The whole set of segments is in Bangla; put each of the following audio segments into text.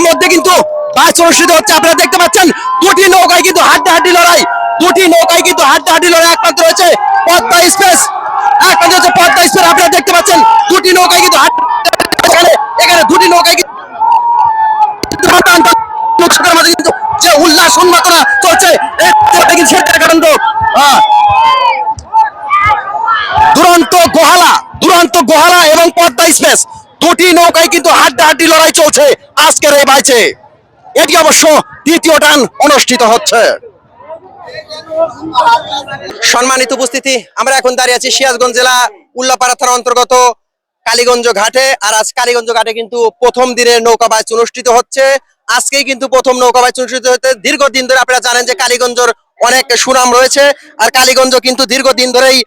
উত্তেজনার মধ্যে কিন্তু বাইচ অনুষ্ঠিত হচ্ছে। আপনারা দেখতে পাচ্ছেন, দুটি নৌকায় কিন্তু হাড্ডাহাড্ডি লড়াই, দুটি নৌকায় কিন্তু হাড্ডাহাড্ডি লড়াই এক প্রান্তে রয়েছে পদ্মা এক্সপ্রেস। এক প্রান্তে হচ্ছে পদ্মা এক্সপ্রেস, আপনারা দেখতে পাচ্ছেন, দুটি নৌকায় কিন্তু এখানে দুটি নৌকায় কিন্তু এবং পদ্মা স্পেস দুটি নৌকায় কিন্তু হাড্ডাহাড্ডি লড়াই চলছে। আজকের এই বাইচে এটি অবশ্য দ্বিতীয় টান অনুষ্ঠিত হচ্ছে। সম্মানিত উপস্থিতি, আমরা এখন দাঁড়িয়ে আছি সিরাজগঞ্জ জেলা উল্লাপাড়া থানা অন্তর্গত কালীগঞ্জ ঘাটে। আর আজ কালীগঞ্জ ঘাটে কিন্তু প্রথম দিনের নৌকা বাইচ অনুষ্ঠিত হচ্ছে। আজকেই কিন্তু প্রথম নৌকা বাইচ অনুষ্ঠিত হচ্ছে দীর্ঘদিন ধরে আপনারা জানেন যে কালীগঞ্জর অনেক সুনাম রয়েছে, আর কালীগঞ্জ কিন্তু দীর্ঘদিন ধরেই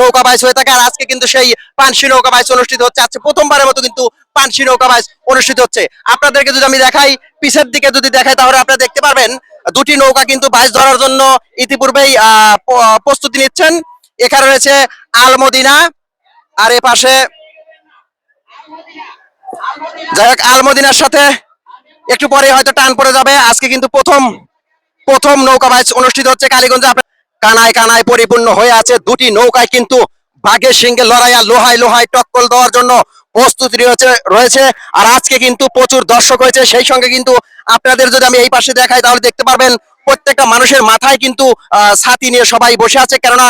নৌকা বাইচ হয়ে থাকে, আর আজকে কিন্তু সেই পানসি নৌকা বাইচ অনুষ্ঠিত হচ্ছে, আজকে প্রথমবারের মতো কিন্তু পানসি নৌকা বাইচ অনুষ্ঠিত হচ্ছে। আপনাদেরকে যদি আমি দেখাই, পিছের দিকে যদি দেখাই, তাহলে আপনারা দেখতে পারবেন, দুটি নৌকা কিন্তু বাইচ ধরার জন্য ইতিপূর্বেই প্রস্তুতি নিচ্ছেন। এখানে রয়েছে আলমদিনা, আর এ পাশে যাই হোক, আলমদিনার সাথে একটু পরে হয়তো টান পড়ে যাবে, আজকে কিন্তু প্রথম প্রথম নৌকা বাইচ অনুষ্ঠিত হচ্ছে কালীগঞ্জে। কানায় কানায় পরিপূর্ণ হয়ে আছে দুটি নৌকায়, কিন্তু বাঘের সিংহে লড়াইয়া লোহায় লোহায় টক্কল দেওয়ার জন্য প্রস্তুতি রয়েছে রয়েছে। আর আজকে কিন্তু প্রচুর দর্শক হয়েছে। সেই সঙ্গে কিন্তু আপনাদের যদি আমি এই পাশে দেখাই, তাহলে দেখতে পারবেন প্রত্যেকটা মানুষের মাথায় কিন্তু ছাতি নিয়ে সবাই বসে আছে। কেননা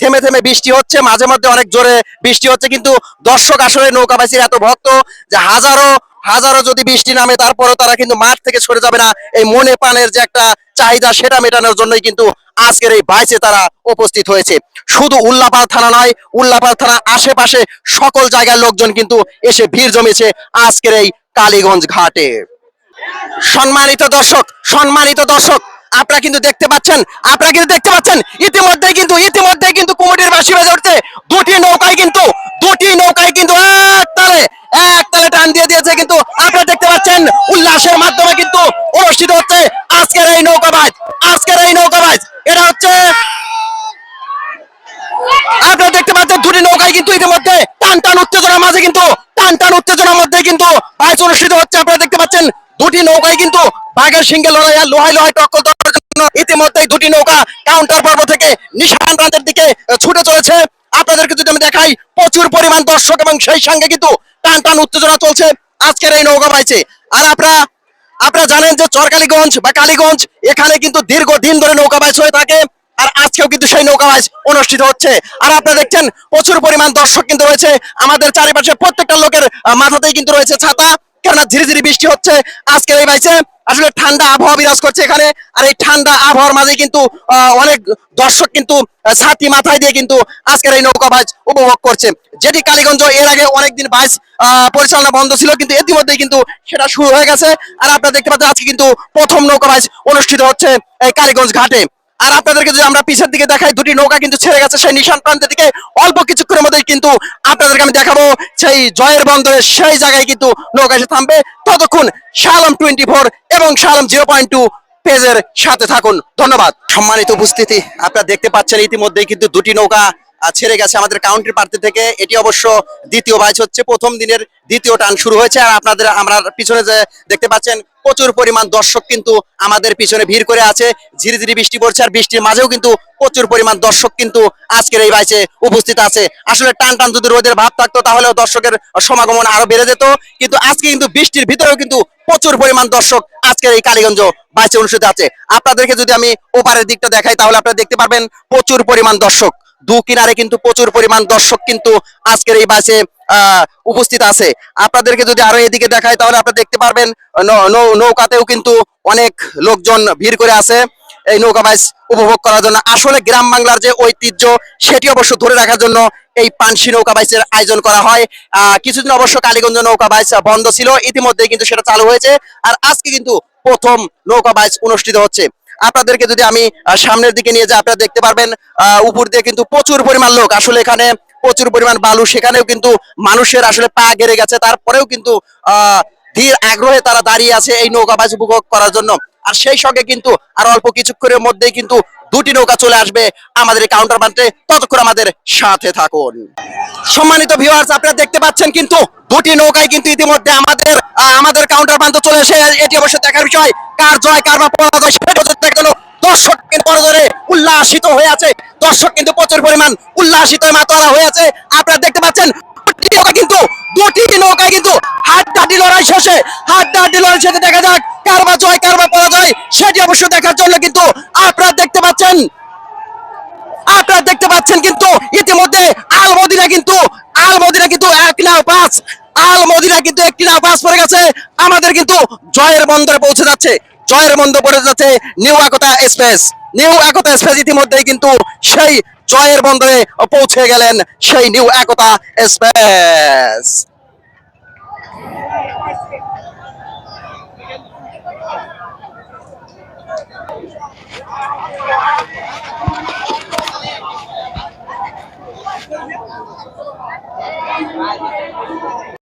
থেমে থেমে বৃষ্টি হচ্ছে, মাঝে মধ্যে অনেক জোরে বৃষ্টি হচ্ছে। কিন্তু দর্শক আসলে নৌকাবাসীর এত ভক্ত যে হাজারো হাজারো যদি বৃষ্টি নামে, তারপরও তারা কিন্তু মাঠ থেকে সরে যাবে না। এই মনে পানের যে একটা চাহিদা, সেটা মেটানোর জন্যই কিন্তু আজকের এই বাইচে তারা উপস্থিত হয়েছে। শুধু উল্লাপাড় থানা নয়, উল্লাপাড় থানা আশেপাশে সকল জায়গার লোকজন কিন্তু এসে ভিড় জমেছে আজকের এই কালীগঞ্জ ঘাটে। সম্মানিত দর্শক সম্মানিত দর্শক, আপনারা কিন্তু দেখতে পাচ্ছেন, আপনারা কিন্তু দেখতে পাচ্ছেন, ইতিমধ্যে কিন্তু ইতিমধ্যে কিন্তু কুমিটির বাসি বেজে উঠছে। দুটি নৌকায় কিন্তু, দুটি নৌকায় কিন্তু এক এক টান দিয়ে দিয়েছে, কিন্তু আপনারা দেখতে পাচ্ছেন উল্লাসের মাধ্যমে কিন্তু অনুষ্ঠিত হচ্ছে আজকের এই নৌকাবাজ আজকের এই নৌকাবাজ এটা হচ্ছে আপনারা দেখতে পাচ্ছেন দুটি নৌকায় কিন্তু ইতিমধ্যে টান টান উত্তেজনার মাঝে কিন্তু, টান টান উত্তেজনার মধ্যে কিন্তু বাইচ অনুষ্ঠিত হচ্ছে। আপনারা দেখতে পাচ্ছেন দুটি নৌকায় কিন্তু বাঘের সিংহে লড়াই আর লোহায় লোহায় টক্কর দেওয়ার জন্য ইতিমধ্যেই দুটি নৌকা কাউন্টার পর্ব থেকে নিশান প্রান্তের দিকে ছুটে চলেছে। আপনাদেরকে যদি আমি দেখাই, প্রচুর পরিমাণ দর্শক এবং সেই সঙ্গে কিন্তু টান টান উত্তেজনা চলছে আজকের এই নৌকা বাইছে আর আপনারা আপনারা জানেন যে চরকালীগঞ্জ বা কালীগঞ্জ, এখানে কিন্তু দীর্ঘদিন ধরে নৌকা বাইচ হয়ে থাকে আর আজকেও কিন্তু সেই নৌকা বাইচ অনুষ্ঠিত হচ্ছে। আর আপনারা দেখছেন প্রচুর পরিমাণ দর্শক কিন্তু রয়েছে। আমাদের চারিপাশে প্রত্যেকটা লোকের মাথাতেই কিন্তু রয়েছে ছাতা। কেননা ধীরে ধীরে বৃষ্টি হচ্ছে। আজকের এই বাইচে আসলে ঠান্ডা আবহাওয়া বিরাজ করছে এখানে, আর এই ঠান্ডা আবহাওয়ার মাঝে কিন্তু অনেক দর্শক কিন্তু ছাতি মাথায় দিয়ে কিন্তু আজকের এই নৌকা বাইচ উপভোগ করছে। যেটি কালীগঞ্জ এর আগে অনেকদিন বাইচ পরিচালনা বন্ধ ছিল, কিন্তু ইতিমধ্যেই কিন্তু সেটা শুরু হয়ে গেছে। আর আপনারা দেখতে পাচ্ছেন, আজকে কিন্তু প্রথম নৌকা বাইচ অনুষ্ঠিত হচ্ছে এই কালীগঞ্জ ঘাটে। আর আপনাদেরকে যদি আমরা পিছের দিকে দেখাই, দুটি নৌকা কিন্তু ছেড়ে গেছে সেই নিশান প্রান্তের দিকে। অল্প কিছুক্ষণের মধ্যেই কিন্তু আপনাদেরকে আমি দেখাবো সেই জয়ের বন্দরে, সেই জায়গায় কিন্তু নৌকা এসে থামবে। ততক্ষণ শালম টোয়েন্টি ফোর এবং শালম জিরো পয়েন্ট টু পেজের সাথে থাকুন। ধন্যবাদ। সম্মানিত উপস্থিতি, আপনারা দেখতে পাচ্ছেন ইতিমধ্যেই কিন্তু দুটি নৌকা ছেড়ে গেছে আমাদের কাউন্টি প্রার্থী থেকে। এটি অবশ্য দ্বিতীয় বাইচ হচ্ছে, প্রথম দিনের দ্বিতীয় টান শুরু হয়েছে। আর আপনাদের, আমরা পিছনে যে দেখতে পাচ্ছেন, প্রচুর পরিমাণ দর্শক কিন্তু আমাদের পিছনে ভিড় করে আছে। ধীরে ধীরে বৃষ্টি পড়ছে আর বৃষ্টির মাঝেও কিন্তু প্রচুর পরিমাণ দর্শক কিন্তু আজকের এই বাইচে উপস্থিত আছে। আসলে টান টান যদি রোদের ভাব থাকতো, তাহলেও দর্শকের সমাগমন আরও বেড়ে যেত। কিন্তু আজকে কিন্তু বৃষ্টির ভিতরেও কিন্তু প্রচুর পরিমাণ দর্শক আজকের এই কালীগঞ্জ বাইচে অনুষ্ঠিত আছে। আপনাদেরকে যদি আমি ওপারের দিকটা দেখাই, তাহলে আপনারা দেখতে পারবেন প্রচুর পরিমাণ দর্শক। দু কিনারে কিন্তু প্রচুর পরিমাণ দর্শক কিন্তু আজকের এই বাসে উপস্থিত আছে। আপনাদেরকে যদি আরও এদিকে দেখাই তাহলে আপনারা দেখতে পারবেন নৌকাতেও কিন্তু অনেক লোকজন ভিড় করে আছে। এই নৌকা বাইচ উপভোগ করার জন্য। আসলে গ্রাম বাংলার যে ঐতিহ্য সেটি অবশ্য ধরে রাখার জন্য এই পানসি নৌকা বাইচের আয়োজন করা হয়। আহ, কিছুদিন অবশ্য কালীগঞ্জ নৌকা বাইচ বন্ধ ছিল ইতিমধ্যে কিন্তু সেটা চালু হয়েছে। আর আজকে কিন্তু প্রথম নৌকা বাইচ অনুষ্ঠিত হচ্ছে। আপনাদেরকে যদি আমি সামনের দিকে নিয়ে যাই, আপনারা দেখতে পারবেন উপর দিয়ে কিন্তু প্রচুর পরিমাণ লোক আসলে এখানে, প্রচুর পরিমাণ বালু, সেখানেও কিন্তু মানুষের আসলে পা গেড়ে গেছে, তারপরেও কিন্তু ধীর আগ্রহে তারা দাঁড়িয়ে আছে এই নৌকা বাজ উপভোগ করার জন্য। আর সেই সঙ্গে কিন্তু আর অল্প কিছুক্ষণের মধ্যেই কিন্তু দুটি নৌকা চলে আসবে আমাদের কাউন্টার প্রান্তে ততক্ষণ আমাদের সাথে থাকুন। সম্মানিত ভিউয়ার্স আপনারা দেখতে পাচ্ছেন কিন্তু দুটি নৌকায় কিন্তু ইতিমধ্যে আমাদের আমাদের কাউন্টার প্রান্ত চলে এসে, এটি অবশ্য দেখার বিষয়, কার জয়, কার বা পরাজয়, সেটা দর্শক কিন্তু পরাজয়ে উল্লাসিত হয়ে আছে। দর্শক কিন্তু প্রচুর পরিমাণ উল্লাসিত মাতোয়ারা হয়ে আছে। আপনারা দেখতে পাচ্ছেন কিন্তু, দুটি নৌকায় কিন্তু হাড্ডাহাড্ডি লড়াই শেষে, হাড্ডাহাড্ডি লড়াই শেষে দেখা যাক কার বা জয়, কার বা পরাজয়, সেটি অবশ্য দেখার জন্য কিন্তু আপনারা দেখতে পাচ্ছেন। আপনারা দেখতে পাচ্ছেন কিন্তু ইতিমধ্যে আল মদিনা কিন্তু আল মদিনা কিন্তু এক নাও পাঁচ আল মদিনা কিন্তু একটি নাও পাঁচ পড়ে গেছে। আমাদের কিন্তু জয়ের বন্দরে পৌঁছে যাচ্ছে। জয়ের মন্দ পড়ে যাচ্ছে new Ekta space new Ekta express ইতিমধ্যে কিন্তু সেই জয়ের বন্দরে পৌঁছে গেলেন সেই new Ekta space